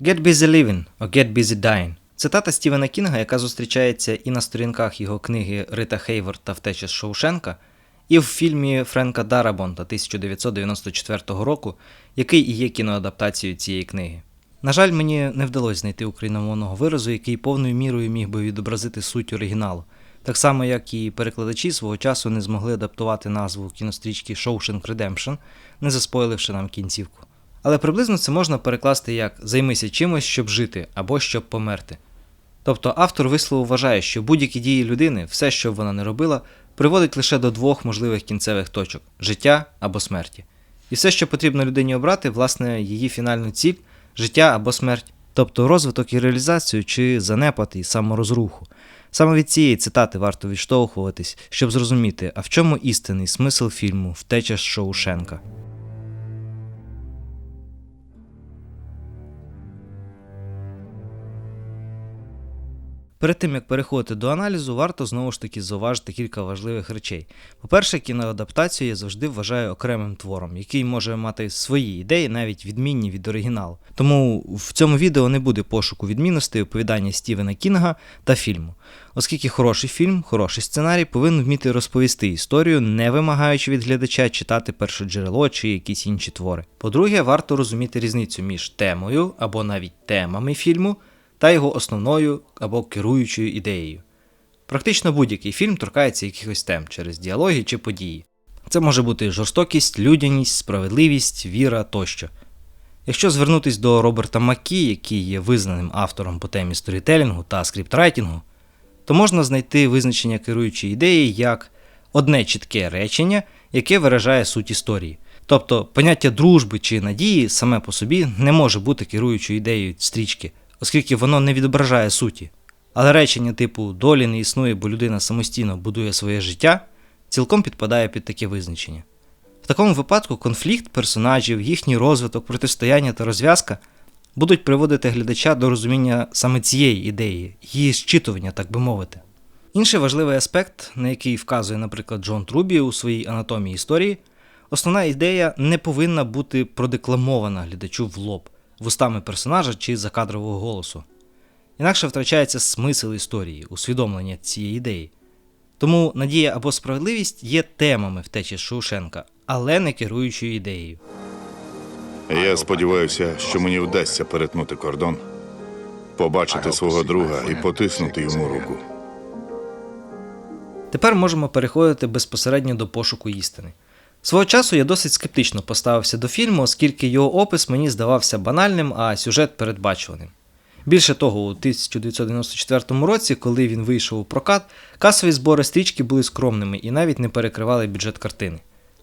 Get busy living or get busy dying. Цитата Стівена Кінга, яка зустрічається і на сторінках його книги Рита Хейворд та Втеча з Шоушенка, і в фільмі Френка Дарабонта 1994 року, який і є кіноадаптацією цієї книги. На жаль, мені не вдалося знайти україномовного виразу, який повною мірою міг би відобразити суть оригіналу, так само як і перекладачі свого часу не змогли адаптувати назву кінострічки Shawshank Redemption, не заспоїливши нам кінцівку. Але приблизно це можна перекласти як займися чимось, щоб жити або щоб померти. Тобто автор вислову вважає, що будь-які дії людини, все, що б вона не робила, приводить лише до двох можливих кінцевих точок життя або смерті. І все, що потрібно людині обрати, власне, її фінальну ціль життя або смерть, тобто розвиток і реалізацію чи занепад і саморозруху. Саме від цієї цитати варто відштовхуватись, щоб зрозуміти, а в чому істинний смисл фільму Втеча з Шоушенка. Перед тим як переходити до аналізу, варто знову ж таки зауважити кілька важливих речей. По-перше, кіноадаптацію я завжди вважаю окремим твором, який може мати свої ідеї, навіть відмінні від оригіналу. Тому в цьому відео не буде пошуку відмінностей оповідання Стівена Кінга та фільму, оскільки хороший фільм, хороший сценарій повинен вміти розповісти історію, не вимагаючи від глядача читати першоджерело чи якісь інші твори. По-друге, варто розуміти різницю між темою або навіть темами фільму та його основною або керуючою ідеєю. Практично будь-який фільм торкається якихось тем через діалоги чи події. Це може бути жорстокість, людяність, справедливість, віра тощо. Якщо звернутися до Роберта Маккі, який є визнаним автором по темі сторітелінгу та скриптрайтінгу, то можна знайти визначення керуючої ідеї як одне чітке речення, яке виражає суть історії. Тобто поняття дружби чи надії саме по собі не може бути керуючою ідеєю стрічки, оскільки воно не відображає суті. Але речення типу долі не існує, бо людина самостійно будує своє життя цілком підпадає під таке визначення. В такому випадку конфлікт персонажів, їхній розвиток, протистояння та розв'язка будуть приводити глядача до розуміння саме цієї ідеї, її зчитування, так би мовити. Інший важливий аспект, на який вказує, наприклад, Джон Трубі у своїй анатомії історії, основна ідея не повинна бути продекламована глядачу в лоб, вустами персонажа чи закадрового голосу. Інакше втрачається смисл історії, усвідомлення цієї ідеї. Тому надія або справедливість є темами втечі Шоушенка, але не керуючою ідеєю. Я сподіваюся, що мені вдасться перетнути кордон, побачити свого друга і потиснути йому руку. Тепер можемо переходити безпосередньо до пошуку істини. Свого часу я досить скептично поставився до фільму, оскільки його опис мені здавався банальним, а сюжет передбачуваним. Більше того, у 1994 році, коли він вийшов у прокат, касові збори стрічки були скромними і навіть не перекривали бюджет картини.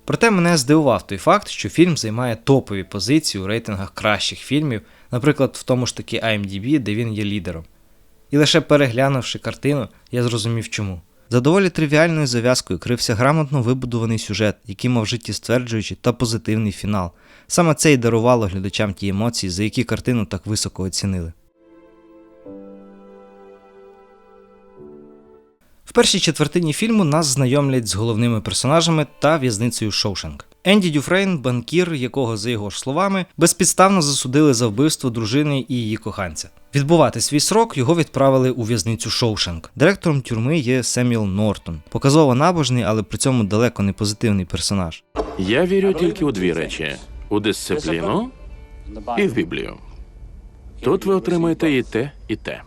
Проте мене здивував той факт, що фільм займає топові позиції у рейтингах кращих фільмів, наприклад, в тому ж таки IMDb, де він є лідером. І лише переглянувши картину, я зрозумів чому. За доволі тривіальною зав'язкою крився грамотно вибудований сюжет, який мав житті стверджуючи та позитивний фінал. Саме це й дарувало глядачам ті емоції, за які картину так високо оцінили. В першій четвертині фільму нас знайомлять з головними персонажами та в'язницею Шоушенк. Енді Дюфрейн, банкір, якого, за його ж словами, безпідставно засудили за вбивство дружини і її коханця. Відбувати свій срок його відправили у в'язницю Шоушенк. Директором тюрми є Семюел Нортон, показово набожний, але при цьому далеко не позитивний персонаж. Я вірю тільки у дві речі: у дисципліну і в Біблію. Тут ви отримаєте і те, і те.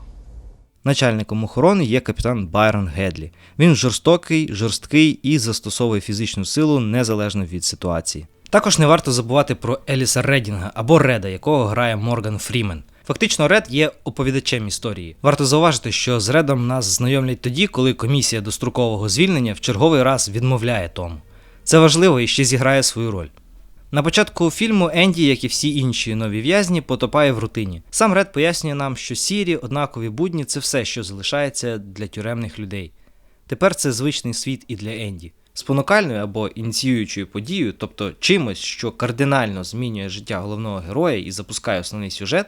Начальником охорони є капітан Байрон Гедлі. Він жорстокий, жорсткий і застосовує фізичну силу незалежно від ситуації. Також не варто забувати про Еліса Редінга або Реда, якого грає Морган Фрімен. Фактично, Ред є оповідачем історії. Варто зауважити, що з Редом нас знайомлять тоді, коли комісія дострокового звільнення в черговий раз відмовляє тому. Це важливо і ще зіграє свою роль. На початку фільму Енді, як і всі інші нові в'язні, потопає в рутині. Сам Ред пояснює нам, що сірі, однакові будні це все, що залишається для тюремних людей. Тепер це звичний світ і для Енді. Спонукальною або ініціюючою подією, тобто чимось, що кардинально змінює життя головного героя і запускає основний сюжет,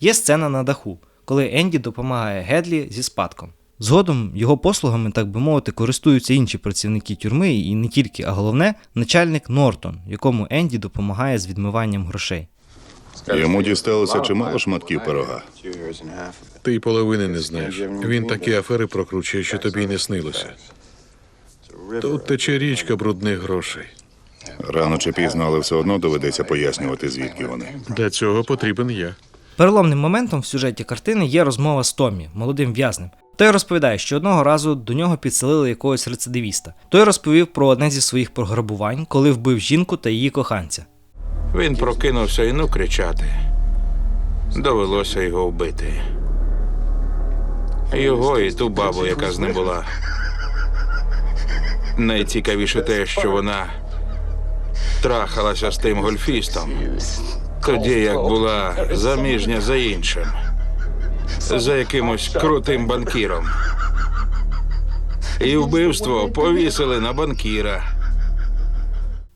є сцена на даху, коли Енді допомагає Гедлі зі спадком. Згодом його послугами, так би мовити, користуються інші працівники тюрми, і не тільки, а головне, начальник Нортон, якому Енді допомагає з відмиванням грошей. Йому дісталося чимало шматків пирога. Ти й половини не знаєш. Він такі афери прокручує, що тобі й не снилося. Тут тече річка брудних грошей. Рано чи пізно, але все одно доведеться пояснювати, звідки вони. Для цього потрібен я. Переломним моментом в сюжеті картини є розмова з Томмі, молодим в'язнем. Той розповідає, що одного разу до нього підселили якогось рецидивіста. Той розповів про одне зі своїх пограбувань, коли вбив жінку та її коханця. Він прокинувся і ну кричати. Довелося його вбити. Його і ту бабу, яка з ним була. Найцікавіше те, що вона трахалася з тим гольфістом. Тоді як була заміжня за іншим, за якимось крутим банкіром. І вбивство повісили на банкіра.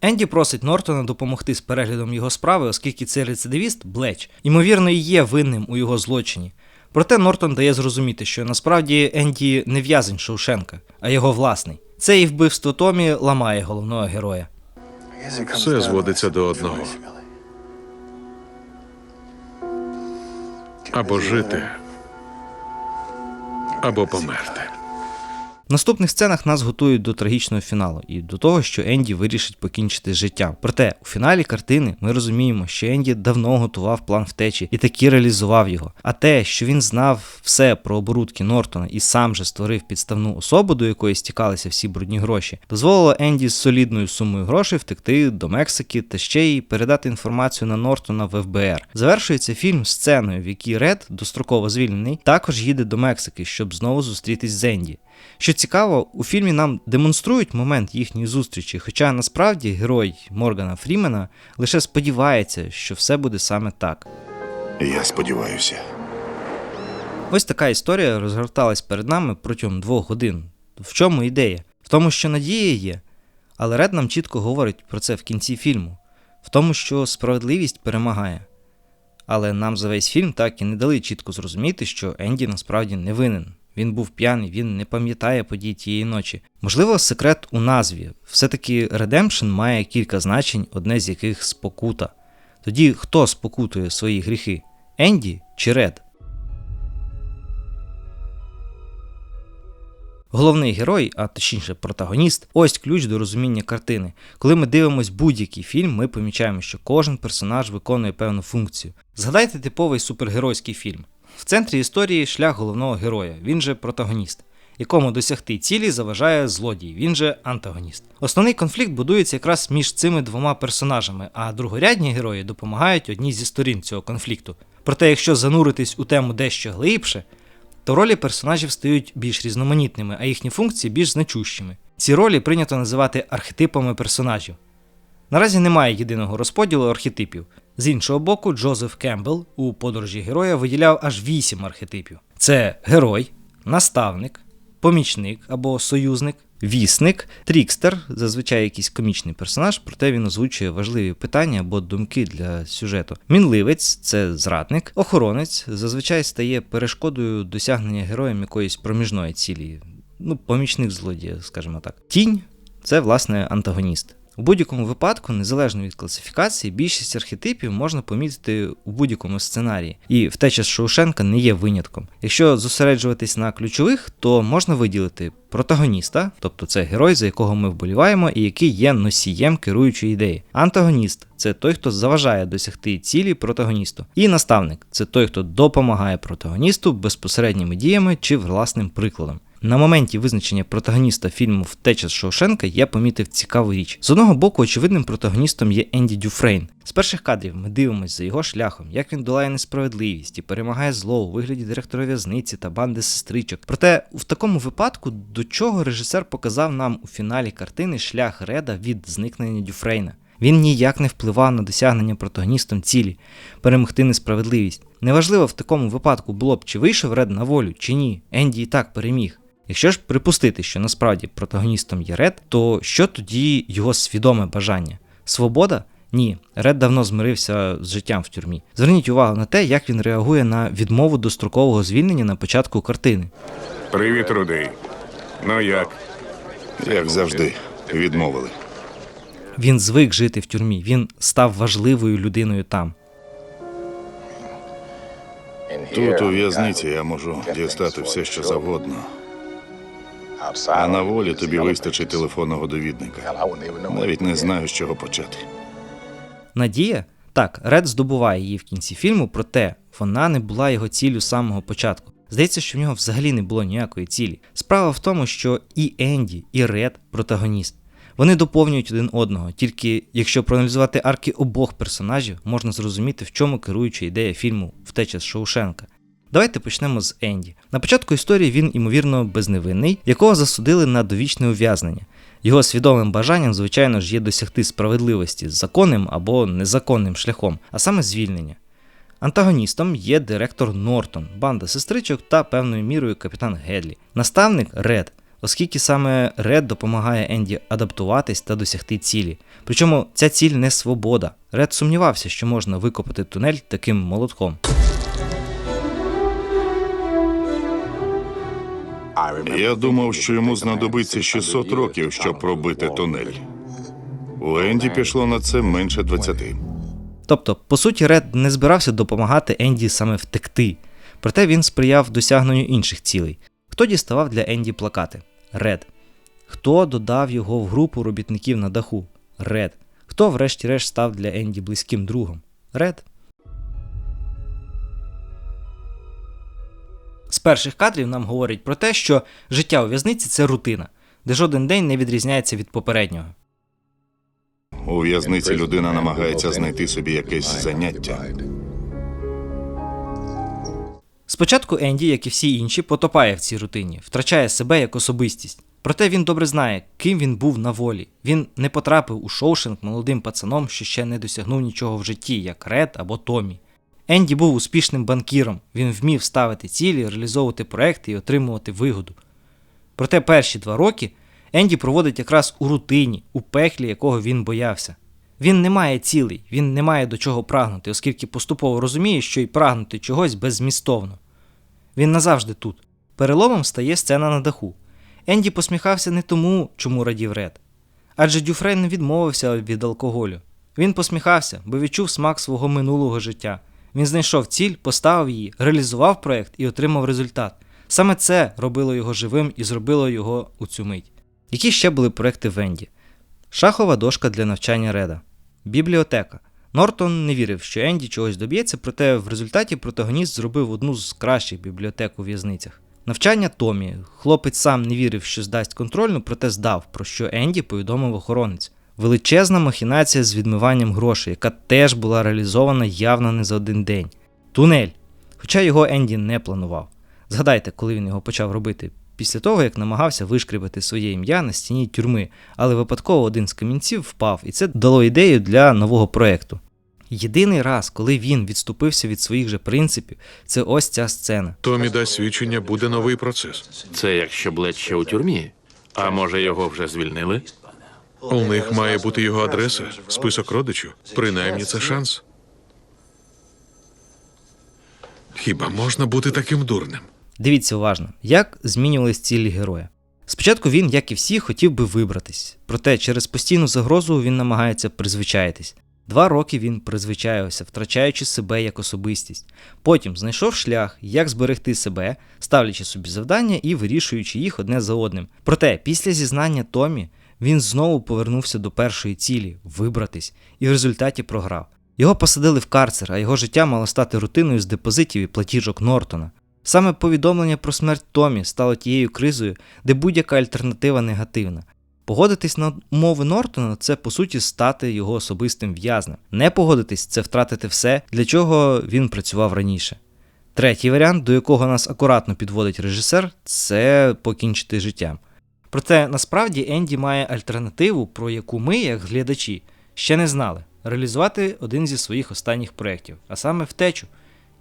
Енді просить Нортона допомогти з переглядом його справи, оскільки цей рецидивіст Блеч, ймовірно, і є винним у його злочині. Проте Нортон дає зрозуміти, що насправді Енді не в'язень Шоушенка, а його власний. Це і вбивство Томі ламає головного героя. Все зводиться до одного. Або жити, або померти. Наступних сценах нас готують до трагічного фіналу і до того, що Енді вирішить покінчити з життям. Проте у фіналі картини ми розуміємо, що Енді давно готував план втечі і таки реалізував його. А те, що він знав все про оборудки Нортона і сам же створив підставну особу, до якої стікалися всі брудні гроші, дозволило Енді з солідною сумою грошей втекти до Мексики та ще й передати інформацію на Нортона в ФБР. Завершується фільм сценою, в якій Ред, достроково звільнений, також їде до Мексики, щоб знову зустрітись з Енді. Що цікаво, у фільмі нам демонструють момент їхньої зустрічі, хоча насправді герой Моргана Фрімена лише сподівається, що все буде саме так. Я сподіваюся. Ось така історія розгорталась перед нами протягом двох годин. В чому ідея? В тому, що надія є, але Ред нам чітко говорить про це в кінці фільму, в тому, що справедливість перемагає. Але нам за весь фільм так і не дали чітко зрозуміти, що Енді насправді не винен. Він був п'яний, він не пам'ятає подій тієї ночі. Можливо, секрет у назві. Все-таки Redemption має кілька значень, одне з яких спокута. Тоді хто спокутує свої гріхи? Енді чи Ред? Головний герой, а точніше протагоніст, ось ключ до розуміння картини. Коли ми дивимося будь-який фільм, ми помічаємо, що кожен персонаж виконує певну функцію. Згадайте типовий супергеройський фільм. В центрі історії шлях головного героя, він же протагоніст, якому досягти цілі заважає злодій, він же антагоніст. Основний конфлікт будується якраз між цими двома персонажами, а другорядні герої допомагають одній зі сторін цього конфлікту. Проте, якщо зануритись у тему дещо глибше, то ролі персонажів стають більш різноманітними, а їхні функції більш значущими. Ці ролі прийнято називати архетипами персонажів. Наразі немає єдиного розподілу архетипів. З іншого боку, Джозеф Кембл у подорожі героя виділяв аж вісім архетипів: це герой, наставник, помічник або союзник, вісник, трікстер, зазвичай якийсь комічний персонаж, проте він озвучує важливі питання або думки для сюжету. Мінливець це зрадник, охоронець зазвичай стає перешкодою досягнення героєм якоїсь проміжної цілі, ну, помічник злодія, скажімо так. Тінь це власне антагоніст. У будь-якому випадку, незалежно від класифікації, більшість архетипів можна помітити у будь-якому сценарії, і втеча з Шоушенка не є винятком. Якщо зосереджуватись на ключових, то можна виділити протагоніста, тобто це герой, за якого ми вболіваємо, і який є носієм керуючої ідеї. Антагоніст це той, хто заважає досягти цілі протагоністу. І наставник це той, хто допомагає протагоністу безпосередніми діями чи власним прикладом. На моменті визначення протагоніста фільму Втеча з Шоушенка я помітив цікаву річ. З одного боку, очевидним протагоністом є Енді Дюфрейн. З перших кадрів ми дивимося за його шляхом, як він долає несправедливість і перемагає зло у вигляді директора в'язниці та банди сестричок. Проте в такому випадку, до чого режисер показав нам у фіналі картини шлях Реда від зникнення Дюфрейна. Він ніяк не впливав на досягнення протагоністом цілі перемогти несправедливість. Неважливо в такому випадку було б, чи вийшов Ред на волю, чи ні. Енді і так переміг. Якщо ж припустити, що насправді протагоністом є Ред, то що тоді його свідоме бажання? Свобода? Ні, Ред давно змирився з життям в тюрмі. Зверніть увагу на те, як він реагує на відмову дострокового звільнення на початку картини. Привіт, Рудий. Ну як? Як завжди, відмовили. Він звик жити в тюрмі, він став важливою людиною там. Тут, у в'язниці, я можу дістати все, що завгодно. А на волі тобі вистачить телефонного довідника. Навіть не знаю, з чого почати. Надія? Так, Ред здобуває її в кінці фільму, проте вона не була його ціллю з самого початку. Здається, що в нього взагалі не було ніякої цілі. Справа в тому, що і Енді, і Ред протагоніст. Вони доповнюють один одного, тільки якщо проаналізувати арки обох персонажів, можна зрозуміти, в чому керуюча ідея фільму Втеча з Шоушенка. Давайте почнемо з Енді. На початку історії він, ймовірно, безневинний, якого засудили на довічне ув'язнення. Його свідомим бажанням, звичайно ж, є досягти справедливості законним або незаконним шляхом, а саме звільнення. Антагоністом є директор Нортон, банда сестричок та певною мірою капітан Гедлі. Наставник Ред, оскільки саме Ред допомагає Енді адаптуватись та досягти цілі. Причому ця ціль не свобода. Ред сумнівався, що можна викопати тунель таким молотком. Я думав, що йому знадобиться 600 років, щоб пробити тунель. У Енді пішло на це менше 20. Тобто, по суті, Ред не збирався допомагати Енді саме втекти, проте він сприяв досягненню інших цілей. Хто діставав для Енді плакати? Ред. Хто додав його в групу робітників на даху? Ред. Хто, врешті-решт, став для Енді близьким другом? Ред. Перших кадрів нам говорять про те, що життя у в'язниці це рутина, де жоден день не відрізняється від попереднього. У в'язниці людина намагається знайти собі якесь заняття. Спочатку Енді, як і всі інші, потопає в цій рутині, втрачає себе як особистість. Проте він добре знає, ким він був на волі. Він не потрапив у Шоушенк молодим пацаном, що ще не досягнув нічого в житті, як Ред або Томі. Енді був успішним банкіром, він вмів ставити цілі, реалізовувати проекти і отримувати вигоду. Проте перші два роки Енді проводить якраз у рутині, у пеклі, якого він боявся. Він не має цілей, він не має до чого прагнути, оскільки поступово розуміє, що й прагнути чогось беззмістовно. Він назавжди тут. Переломом стає сцена на даху. Енді посміхався не тому, чому радів Ред. Адже Дюфрен не відмовився від алкоголю. Він посміхався, бо відчув смак свого минулого життя. Він знайшов ціль, поставив її, реалізував проект і отримав результат. Саме це робило його живим і зробило його у цю мить. Які ще були проекти в Енді? Шахова дошка для навчання Реда. Бібліотека. Нортон не вірив, що Енді чогось доб'ється, проте в результаті протагоніст зробив одну з кращих бібліотек у в'язницях. Навчання Томі. Хлопець сам не вірив, що здасть контрольну, проте здав, про що Енді повідомив охоронець. Величезна махінація з відмиванням грошей, яка теж була реалізована явно не за один день. Тунель. Хоча його Енді не планував. Згадайте, коли він його почав робити. Після того, як намагався вишкрібати своє ім'я на стіні тюрми, але випадково один з камінців впав, і це дало ідею для нового проекту. Єдиний раз, коли він відступився від своїх же принципів, це ось ця сцена. Томі дасть свідчення, буде новий процес. Це якщо Блед ще у тюрмі. А може його вже звільнили? У них має бути його адреса, список родичів. Принаймні це шанс. Хіба можна бути таким дурним? Дивіться уважно, як змінювались цілі героя. Спочатку він, як і всі, хотів би вибратись, проте через постійну загрозу він намагається призвичаїтись. Два роки він призвичаювався, втрачаючи себе як особистість. Потім знайшов шлях, як зберегти себе, ставлячи собі завдання і вирішуючи їх одне за одним. Проте, після зізнання Томі, він знову повернувся до першої цілі вибратись, і в результаті програв. Його посадили в карцер, а його життя мало стати рутиною з депозитів і платіжок Нортона. Саме повідомлення про смерть Томі стало тією кризою, де будь-яка альтернатива негативна. Погодитись на умови Нортона це по суті стати його особистим в'язнем. Не погодитись це втратити все, для чого він працював раніше. Третій варіант, до якого нас акуратно підводить режисер, це покінчити життям. Проте насправді Енді має альтернативу, про яку ми, як глядачі, ще не знали реалізувати один зі своїх останніх проєктів, а саме втечу.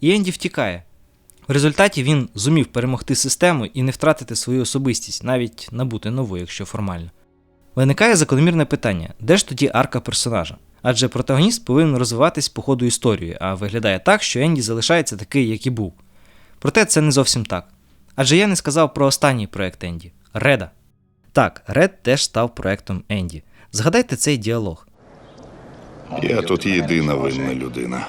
І Енді втікає. В результаті він зумів перемогти систему і не втратити свою особистість, навіть набути нову, якщо формально. Виникає закономірне питання: де ж тоді арка персонажа? Адже протагоніст повинен розвиватись по ходу історії, а виглядає так, що Енді залишається такий, як і був. Проте це не зовсім так. Адже я не сказав про останній проект Енді Реда. Так, Ред теж став проектом Енді. Згадайте цей діалог. Я тут єдина винна людина.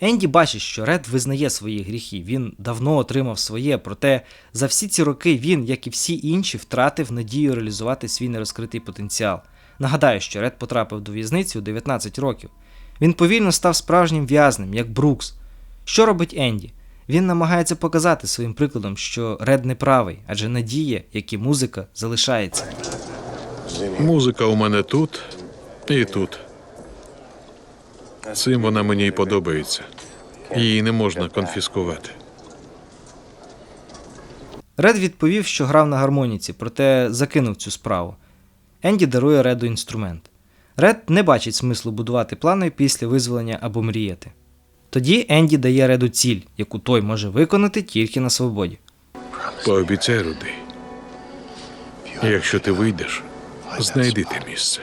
Енді бачить, що Ред визнає свої гріхи, він давно отримав своє, проте за всі ці роки він, як і всі інші, втратив надію реалізувати свій нерозкритий потенціал. Нагадаю, що Ред потрапив до в'язниці у 19 років. Він повільно став справжнім в'язнем, як Брукс. Що робить Енді? Він намагається показати своїм прикладом, що Ред не правий, адже надія, як і музика, залишається. Музика у мене тут і тут. Цим вона мені й подобається. Її не можна конфіскувати. Ред відповів, що грав на гармоніці, проте закинув цю справу. Енді дарує Реду інструмент. Ред не бачить смислу будувати плани після визволення або мріяти. Тоді Енді дає Реду ціль, яку той може виконати тільки на свободі. Пообіцяй, Рудий. Якщо ти вийдеш, знайди те місце.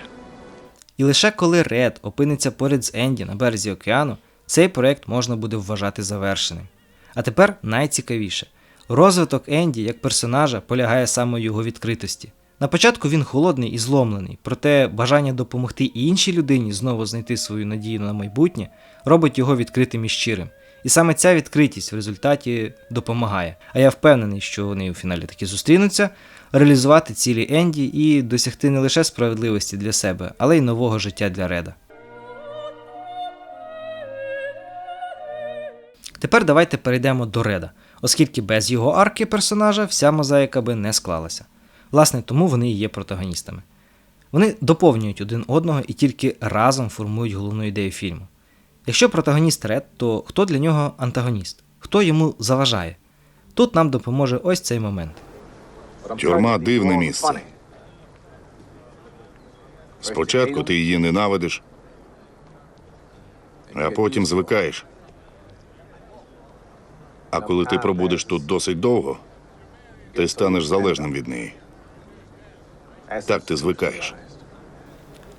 І лише коли Ред опиниться поряд з Енді на березі океану, цей проект можна буде вважати завершеним. А тепер найцікавіше: розвиток Енді як персонажа полягає саме у його відкритості. На початку він холодний і зломлений, проте бажання допомогти і іншій людині знову знайти свою надію на майбутнє робить його відкритим і щирим. І саме ця відкритість в результаті допомагає. А я впевнений, що вони у фіналі таки зустрінуться, реалізувати цілі Енді і досягти не лише справедливості для себе, але й нового життя для Реда. Тепер давайте перейдемо до Реда, оскільки без його арки персонажа вся мозаїка би не склалася. Власне, тому вони і є протагоністами. Вони доповнюють один одного і тільки разом формують головну ідею фільму. Якщо протагоніст Ред, то хто для нього антагоніст? Хто йому заважає? Тут нам допоможе ось цей момент. Тюрма дивне місце. Спочатку ти її ненавидиш, а потім звикаєш. А коли ти пробудеш тут досить довго, ти станеш залежним від неї. Так ти звикаєш.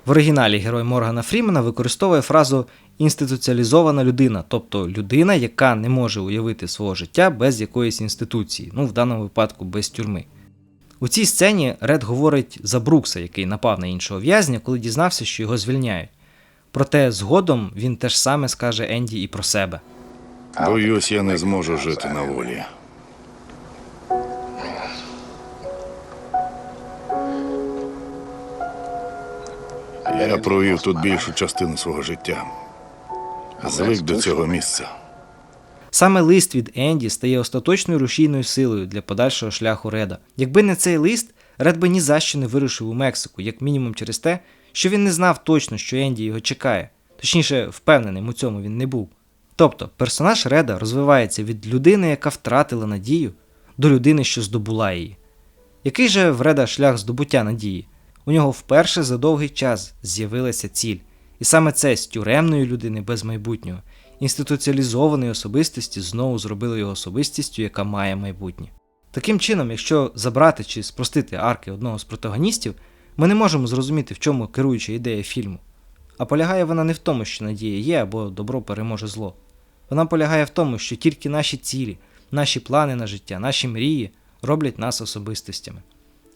В оригіналі герой Моргана Фрімена використовує фразу інституціалізована людина, тобто людина, яка не може уявити свого життя без якоїсь інституції, ну в даному випадку без тюрми. У цій сцені Ред говорить за Брукса, який напав на іншого в'язня, коли дізнався, що його звільняють. Проте згодом він теж саме скаже Енді і про себе. Боюсь, я не зможу жити на волі. Я провів тут більшу частину свого життя. Звик до цього місця. Саме лист від Енді стає остаточною рушійною силою для подальшого шляху Реда. Якби не цей лист, Ред би ні за що не вирушив у Мексику, як мінімум через те, що він не знав точно, що Енді його чекає. Точніше, впевненим у цьому він не був. Тобто, персонаж Реда розвивається від людини, яка втратила надію, до людини, що здобула її. Який же в Реда шлях здобуття надії? У нього вперше за довгий час з'явилася ціль. І саме це з тюремної людини без майбутнього, інституціалізованої особистості знову зробило його особистістю, яка має майбутнє. Таким чином, якщо забрати чи спростити арки одного з протагоністів, ми не можемо зрозуміти, в чому керуюча ідея фільму. А полягає вона не в тому, що надія є або добро переможе зло. Вона полягає в тому, що тільки наші цілі, наші плани на життя, наші мрії роблять нас особистостями.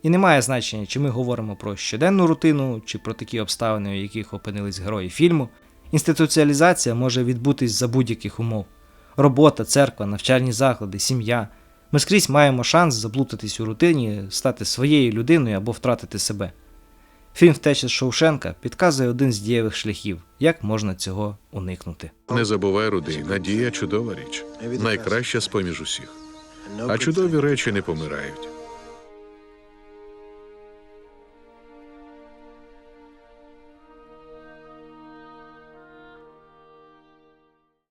І не має значення, чи ми говоримо про щоденну рутину, чи про такі обставини, у яких опинились герої фільму. Інституціалізація може відбутись за будь-яких умов: робота, церква, навчальні заклади, сім'я. Ми скрізь маємо шанс заплутатись у рутині, стати своєю людиною або втратити себе. Фільм Втеча з Шоушенка підказує один з дієвих шляхів, як можна цього уникнути. Не забувай, Рудий, надія чудова річ. Найкраща з поміж усіх. А чудові речі не помирають.